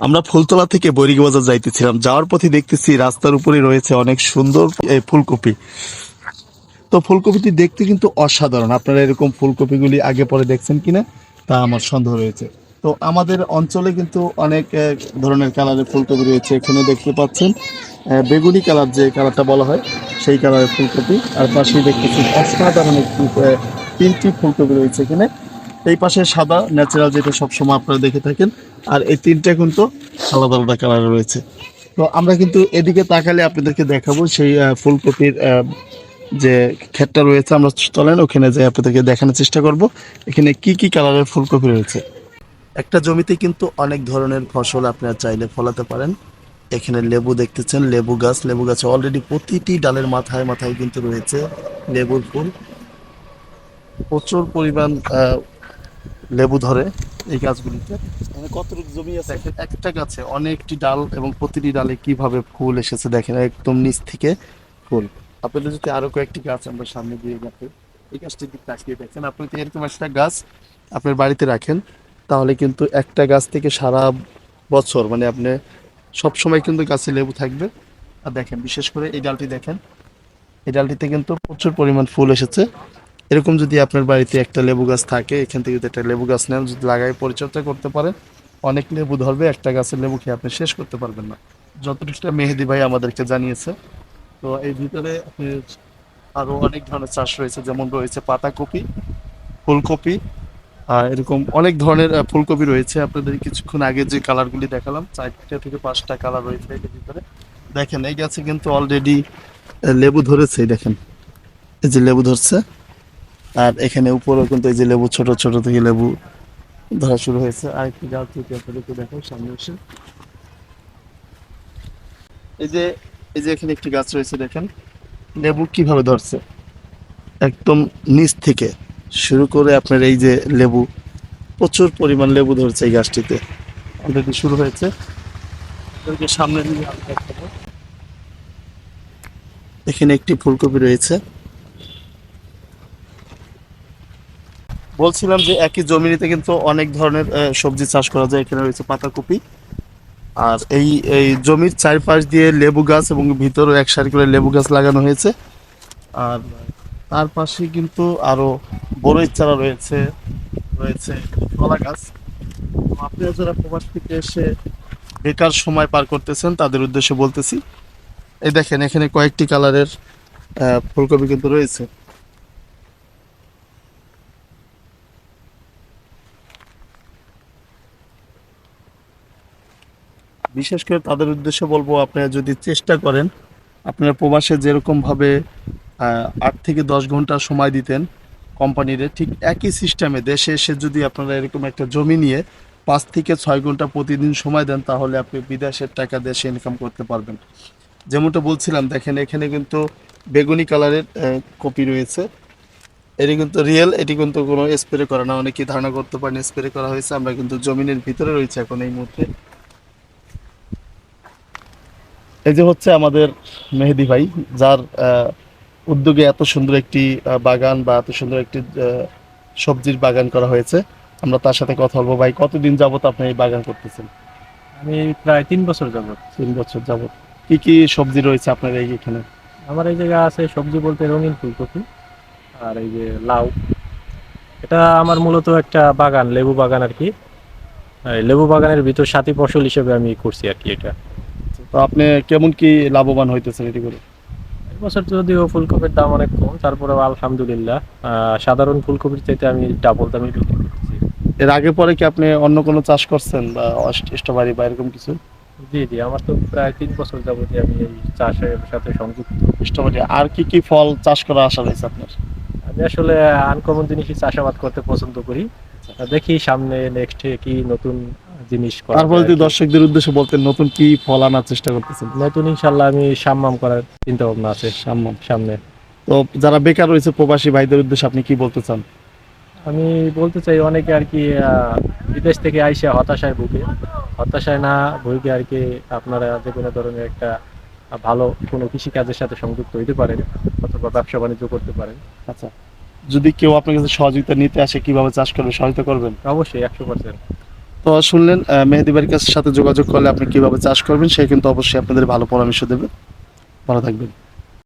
আমরা ফুলতলা থেকে বৈরিক বাজার যাইতেছিলাম। যাওয়ার পথে দেখতেছি রাস্তার উপরে রয়েছে অনেক সুন্দর ফুলকপি। তো ফুলকপিটি দেখতে কিন্তু অসাধারণ। আপনারা এরকম ফুলকপিগুলি আগে পরে দেখছেন কিনা তা আমার সন্দেহ রয়েছে। তো আমাদের অঞ্চলে কিন্তু অনেক ধরনের কালারের ফুলকপি রয়েছে। এখানে দেখতে পাচ্ছেন বেগুনি কালার যে কালারটা বলা হয়, সেই কালারের ফুলকপি। আর পাশেই দেখতেছি অসাধারণ একটি তিনটি ফুলকপি রয়েছে এখানে। এই পাশে সাদা ন্যাচারাল যেটা সবসময় আপনারা দেখে থাকেন। আর এই তিনটা কিন্তু আলাদা আলাদা কালার রয়েছে। তো আমরা কিন্তু এদিকে তাকালে আপনাদেরকে দেখাবো সেই ফুলকপির যে ক্ষেতটা রয়েছে আমরা চলেন ওখানে যে আপনাদেরকে দেখানোর চেষ্টা করব। এখানে কি কি কালারের ফুলকপি রয়েছে? একটা জমিতে কিন্তু অনেক ধরনের ফসল আপনারা চাইলে ফলাতে পারেন। এখানে লেবু দেখতেছেন, লেবু গাছ। লেবু গাছে অলরেডি প্রতিটি ডালের মাথায় মাথায় কিন্তু রয়েছে লেবুর ফুল। প্রচুর পরিমাণ লেবু ধরে এই গাছগুলিতে। কতটুকু জমি আছে? একটা গাছে অনেকটি ডাল এবং প্রতিটি ডালে কীভাবে ফুল এসেছে দেখেন একদম নিচ থেকে ফুল। আপনাদের যদি আরও কয়েকটি গাছ আমরা সামনে দিয়ে রাখি এই গাছটির দিক তাকিয়ে দেখেন আপনি যদি এরকম একটা গাছ আপনার বাড়িতে রাখেন তাহলে কিন্তু একটা গাছ থেকে সারা বছর মানে আপনি সব সময় কিন্তু গাছে লেবু থাকবে। আর দেখেন বিশেষ করে এই ডালটি দেখেন এই ডালটিতে কিন্তু প্রচুর পরিমাণ ফুল এসেছে। এরকম যদি আপনার বাড়িতে একটা লেবু গাছ থাকে, এখান থেকে যদি একটা লেবু গাছ নেন, যদি লাগাই পরিচর্যা করতে পারেন অনেক লেবু ধরবে, একটা গাছের লেবু খেয়ে আপনি শেষ করতে পারবেন না। যতটুকুটা মেহেদি ভাই আমাদেরকে জানিয়েছে, তো এই ভিতরে আপনি আরও অনেক ধরনের চাষ রয়েছে, যেমন রয়েছে পাতাকপি, ফুলকপি, আর এরকম অনেক ধরনের ফুলকপি রয়েছে। আপনাদের কিছুক্ষণ আগে যে কালারগুলি দেখালাম, চারটা থেকে পাঁচটা কালার রয়েছে এর ভিতরে। দেখেন, এই গাছে কিন্তু অলরেডি লেবু ধরেছে দেখেন। এই যে লেবু ধরছে আর এখানে উপরেও কিন্তু এই যে লেবু, ছোট ছোট থেকে লেবু ধরা শুরু হয়েছে। আর একটু গাছ থেকে আপনাদেরকে দেখো সামনে এসে। এই যে এই যে এখানে একটি গাছ রয়েছে, দেখেন। লেবু কীভাবে ধরছে? একদম নিচ থেকে। শুরু করে আপনার এই যে লেবু, প্রচুর পরিমাণ লেবু ধরছে এই গাছটিতে। অলরেডি শুরু হয়েছে। সামনে দিকে এখানে একটি ফুলকপি রয়েছে। বলছিলাম যে একই জমিতে কিন্তু অনেক ধরনের সবজি চাষ করা যায়। এখানে রয়েছে পাতাকপি। আর এই এই জমির চারপাশ দিয়ে লেবু গাছ এবং ভিতরে এক সারি করে লেবু গাছ লাগানো হয়েছে। আর তার পাশে কিন্তু আরও বড়ই চারা রয়েছে রয়েছে কলা গাছ। তো আপনারা যারা প্রবাস থেকে এসে বেকার সময় পার করতেছেন, তাদের উদ্দেশ্যে বলতেছি, এই দেখেন এখানে কয়েকটি কালারের ফুলকপি কিন্তু রয়েছে। বিশেষ করে তাদের উদ্দেশ্যে বলব, আপনারা যদি চেষ্টা করেন, আপনারা প্রবাসে যেরকমভাবে আট থেকে দশ ঘণ্টা সময় দিতেন কোম্পানিরে, ঠিক একই সিস্টেমে দেশে এসে যদি আপনারা এরকম একটা জমি নিয়ে পাঁচ থেকে ছয় ঘণ্টা প্রতিদিন সময় দেন, তাহলে আপনি বিদেশের টাকা দেশে ইনকাম করতে পারবেন। যেমনটা বলছিলাম, দেখেন এখানে কিন্তু বেগুনি কালারের কপি রয়েছে। এটি কিন্তু রিয়েল এটি কিন্তু কোনো স্প্রে করা না। অনেকেই ধারণা করতে পারেন স্প্রে করা হয়েছে। আমরা কিন্তু জমিনের ভিতরে রয়েছে এখন এই মুহূর্তে। এই যে হচ্ছে আমাদের মেহেদি ভাই যার উদ্যোগে এত সুন্দর একটি বাগান বা এত সুন্দর একটি সবজির বাগান করা হয়েছে। আমরা তার সাথে কথা বলব। ভাই কতদিন যাবত আপনি এই বাগান করতেছেন? আমি প্রায় তিন বছর যাবত। তিন বছর যাবত। কি কি সবজি রয়েছে আপনার এই এখানে? আমার এই জায়গা আছে সবজি বলতে রঙিন ফুলকপি আর এই যে লাউ। এটা আমার মূলত একটা বাগান লেবু বাগান আর কি। লেবু বাগানের ভিতর সাথী ফসল হিসেবে আমি করছি আর কি এটা। তো আপনি কেমন কি লাভবান হইতেছেন এটি করে এবছর যদিও ফুলকপির দাম অনেক কম তারপরেও আলহামদুলিল্লাহ। সাধারণ ফুলকপির চাইতে আমি ডাবল দামে বিক্রি করতেছি। এর আগে পরে কি আপনি অন্য কোনো চাষ করছেন বা স্ট্রবেরি বা এরকম কিছু? জি জি আমার তো প্রায় তিন বছর যাবতীয় আমি এই চাষের সাথে সংযুক্ত। স্ট্রবেরি আর কি কি ফল চাষ করার আশা রয়েছে আপনার? আমি আসলে আনকমন জিনিসই চাষাবাদ করতে পছন্দ করি। দেখি সামনে নেক্সট কি নতুন জিনিস করা তারপরে যদি দর্শকদের উদ্দেশ্যে বলতেন নতুন কি ফল আনার চেষ্টা করতেছেন? নতুন ইনশাল্লাহ আমি সাম্মাম করার চিন্তা ভাবনা আছে সামনে সামনে। তো যারা বেকার রয়েছে প্রবাসী ভাইদের উদ্দেশ্যে আপনি কি বলতে চান? আমি বলতে চাই অনেকে আর কি বিদেশ থেকে আইসা হতাশায় ভুগে। হতাশায় না ভুগে আর কি আপনারা যে কোনো ধরনের একটা ভালো কোনো কৃষিকাজের সাথে সংযুক্ত হইতে পারেন অথবা ব্যবসা বাণিজ্য করতে পারেন। আচ্ছা। যদি কেউ আপনার কাছে সহযোগিতা নিতে আসে কীভাবে চাষ করবে? সহায়তা করবেন? অবশ্যই একশো পার্সেন্ট তো শুনলেন মেহেদি ভাইয়ের কাছে সাথে যোগাযোগ করলে আপনি কীভাবে চাষ করবেন, সে কিন্তু অবশ্যই আপনাদের ভালো পরামর্শ দেবে। ভালো থাকবেন।